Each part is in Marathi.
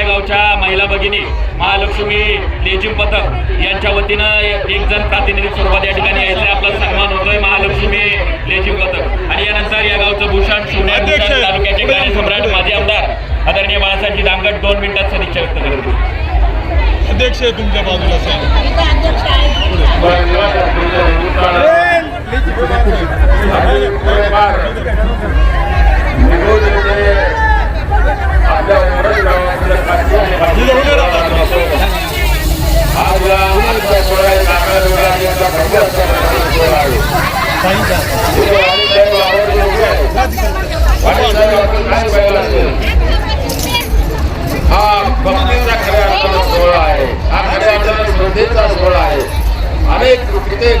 आंबेगावच्या महिला भगिनी महालक्ष्मी लेझिम पथक यांच्या वतीनं एक जण प्रातिनिधिक स्वरूपात या ठिकाणी यायचं आपला सन्मान होतोय महालक्ष्मी लेझिम पथक. आणि यानंतर या गावचं भूषण सोन्या तालुक्याचे सम्राट माजी आमदार आदरणीय बाळासाहेबजी दामगट दोन मिनिटात सदिच्छा व्यक्त करत. अध्यक्ष तुमच्या बाजूला साहेब भक्तीचा खऱ्या अर्थानं सोहळा आहे हा खऱ्या अर्थानं श्रद्धेचा सोहळा आहे अनेक कित्येक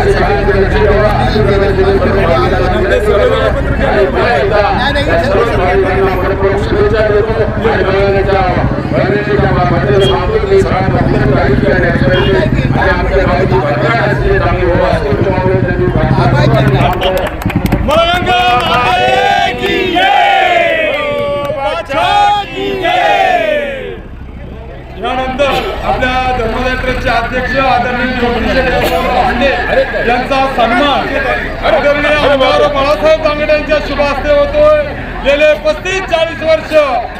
समाजाला शुभेच्छा देतो आणि भगवानाच्या भगवानाच्या बाबतीत सांगतो आणि आमच्या गावाची भरभराट असते चांगली हो असते आपल्या धर्मदाय ट्रस्टचे अध्यक्ष आदरणीय यांचा सन्मान. आदरणीय आमदार बाळासाहेब दांगडे यांच्या शुभ हस्ते होतोय. गेले पस्तीस चाळीस वर्ष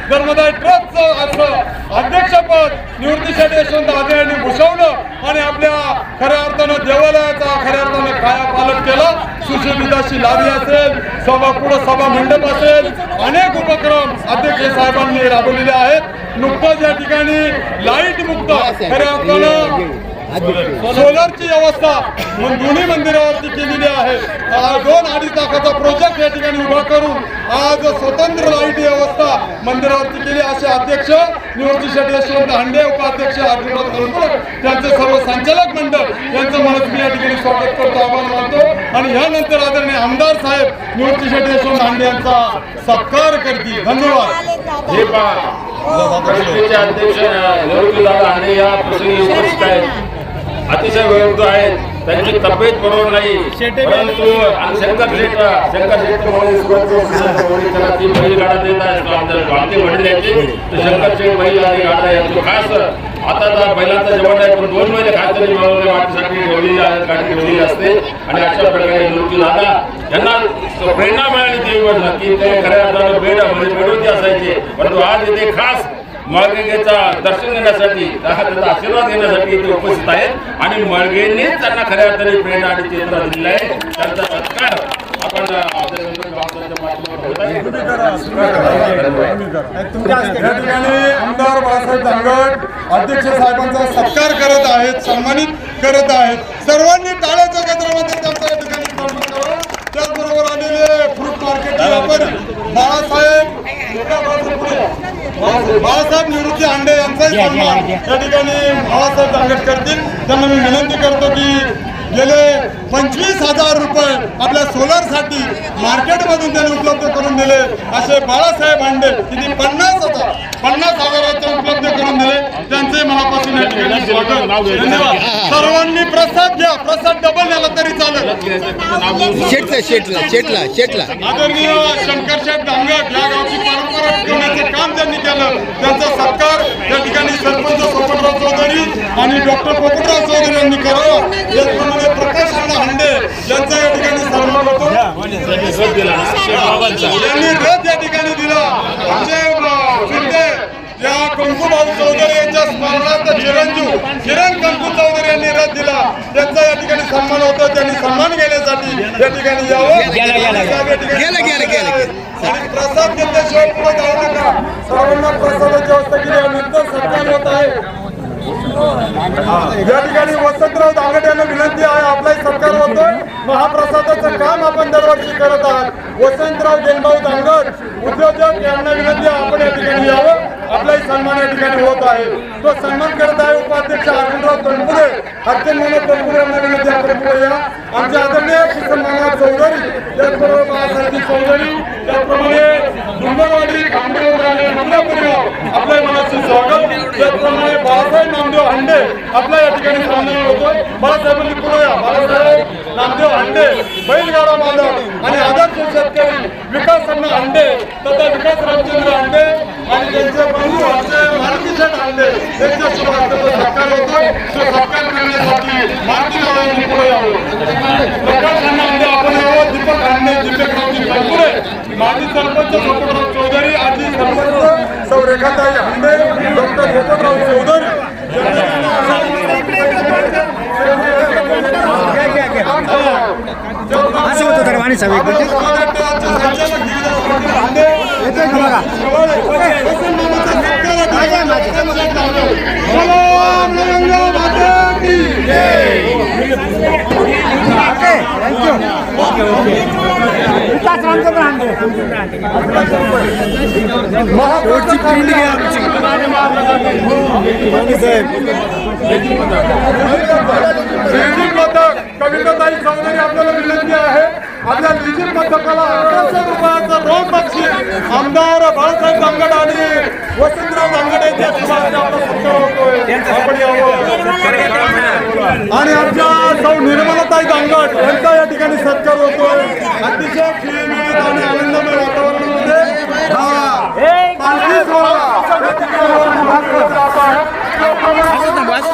धर्मदाय ट्रस्टचं असं अध्यक्षपद निवृत्तीसाठी यशवंत आदे यांनी भूषवलं आणि आपल्या खऱ्या अर्थानं देवालयाचा खऱ्या अर्थानं काया पालट केला. सुशोभित लादी असेल सभा पुढं सभा मंडप असेल अनेक उपक्रम अध्यक्ष साहेबांनी राबवलेले आहेत. नुकतंच या ठिकाणी लाइट मुक्त. खऱ्या अर्थानं सोलरची व्यवस्था दोन्ही मंदिरावरती केलेली आहे. दोन अडीच लाखाचा प्रोजेक्ट या ठिकाणी उभा करून आज स्वतंत्र लाइट व्यवस्था मंदिरावरती केली असे अध्यक्ष निवृत्ती शेट्टी यशवंत हांडे उपाध्यक्ष आदिवासी कल्पक त्यांचे सर्व संचालक मंडळ यांचं मनस मी या ठिकाणी स्वागत करतो आभार मानतो. आणि यानंतर आदरणीय आमदार साहेब निवृत्ती शेट्टी यशवंत हांडे यांचा सत्कार करतील. धन्यवाद. हे पहा ट्रस्टीचे अध्यक्ष निवृत्तीदादा आणि या प्रसंगी उपस्थित आहेत. अतिशय वयोवृद्ध आहेत. त्यांची तब्येत बरोबर नाही. परंतु शंकर शेठ शंकर शेठ म्हणून ती देत आमच्या आमचे वडील यायचे. तर शंकर शेठ बैल आणि गाडा यांचं खास आता बैलांचा जेवण आहे. पण दोन महिने खास तरी मला वाटण्यासाठी ठेवलेली आहे. गाडी ठेवलेली असते. आणि अशा प्रकारे निवृत्ती दादा यांना प्रेरणा मिळाली देवीवरनं की ते खऱ्या अर्थानं म्हणजे बेडवरती असायचे. परंतु आज इथे खास मळगेचा दर्शन घेण्यासाठी हा आशीर्वाद घेण्यासाठी इथे उपस्थित आहेत. आणि मळगेंनीच त्यांना खऱ्या अर्थाने प्रेरणा आणि चेतना दिलेली आहे. त्यांचा सत्कार आपण आमदार बाळासाहेब दांगड अध्यक्ष साहेबांचा सत्कार करत आहेत सन्मानित करत आहेत. सर्वांनी टाळ्याच्या केंद्रामध्ये त्यांचा या ठिकाणी सन्मान करावा त्याचबरोबर आलेले फ्रूट मार्केट व्यापारी बाळासाहेब बाळासाहेब निवृत्ती हांडे यांचाही सन्मान. या. ठिकाणी बाळासाहेब करतील त्यांना मी विनंती करतो की गेले पंचवीस हजार रुपये आपल्या सोलरसाठी मार्केटमधून त्यांनी उपलब्ध करून दिले. असे बाळासाहेब हांडे किती पन्नास हजार पन्नास हजाराचे उपलब्ध करून दिले. त्यांचे मनापासून या ठिकाणी स्वागत. धन्यवाद. सर्वांनी प्रसाद घ्या. प्रसाद डबल झाला तरी चालेल. शेटला शेटला शेटला शेटला. आदरणीय शंकरशेठ डांगट या गावची परंपरा टिकवण्याचे काम त्यांनी केलं. त्यांचा सत्कार या ठिकाणी सरपंच पोपटराव चौधरी आणि डॉक्टर पोपटराव चौधरी यांनी करावा याचप्रमाणे प्रकाश अण्णा हांडे यांचा या ठिकाणी सन्मान होतो यांनी रथ या ठिकाणी दिला. आमचे शिंदे या कंकुभाऊ चौधरी यांच्या स्मरणार्थ चिरंजीव किरण कंकू चौधरी यांनी रथ दिला. त्यांचा या ठिकाणी सन्मान होतो. त्यांनी सन्मान घेण्यासाठी या ठिकाणी यावं. गेला, गेला, गेला. या ठिकाणी गेला, गेला, गेला, गेला. आणि प्रसाद घेतल्याशिवाय पुढे जाऊ नका. सर्वांना प्रसादाची व्यवस्था केली. नंतर सत्कार होत आहे. या ठिकाणी वसंतराव दांगट यांना विनंती आहे आपलाही सत्कार होतोय. महाप्रसादाचं काम आपण दरवर्षी करत आहात. वसंतराव गेनभाऊ दांगट उद्योजक यांना विनंती आहे आपण या ठिकाणी यावं. आपलाही सन्मान या ठिकाणी होत आहे. तो सन्मान करत आहे उपाध्यक्ष आनंदराव तनपुरे. अर्जुन तनपुरे यांना विनंती आपण पुढे आमचे आदरणीय किसन मनोहर चौधरी त्याचबरोबर बाळासाहेब चौधरी त्याचप्रमाणे डुंगरवाडी खांबेवर आणि इंदापूर आपल्या मनाचे स्वागत. त्याचप्रमाणे बाळासाहेब नामदेव हांडे आपल्या या ठिकाणी सामील होतोय बाळासाहेबांनी पुढे बाळासाहेब नामदेव हांडे बैलगाडा मालक आणि आदर्श शेतकरी विकास अण्णा हांडे तथा विकास रामचंद्र हांडे त्यांचे बंधू आमचे मारुतीशेठ हांडे यांच्या शुभ हस्ते सत्कार होतोय तो सत्कार करण्यासाठी मारुती गावांनी पुढे यावं 사람 나경자 마태기 일단 사람들은 안 돼. 와, 멋진 빌딩이야, 멋진. पथक कविताताई चौधरी आपल्याला विनंती आहे आपल्या लिजिक पथकाला अकराशे रुपयाचा रोख बक्षीस आमदार बाळासाहेब दांगड आणि वसंतराव दांगड यांच्या शुभार्थ आपला सत्कार होतोय आपण यावं. आणि आमच्या सौ निर्मलाताई दांगड यांचा या ठिकाणी सत्कार होतोय अतिशय आणि आनंदमय वातावरणामध्ये हा पालखी सोहळा या ठिकाणी भाग जात आहे.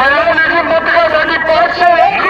महिला लेझिम पथकासाठी पाचशे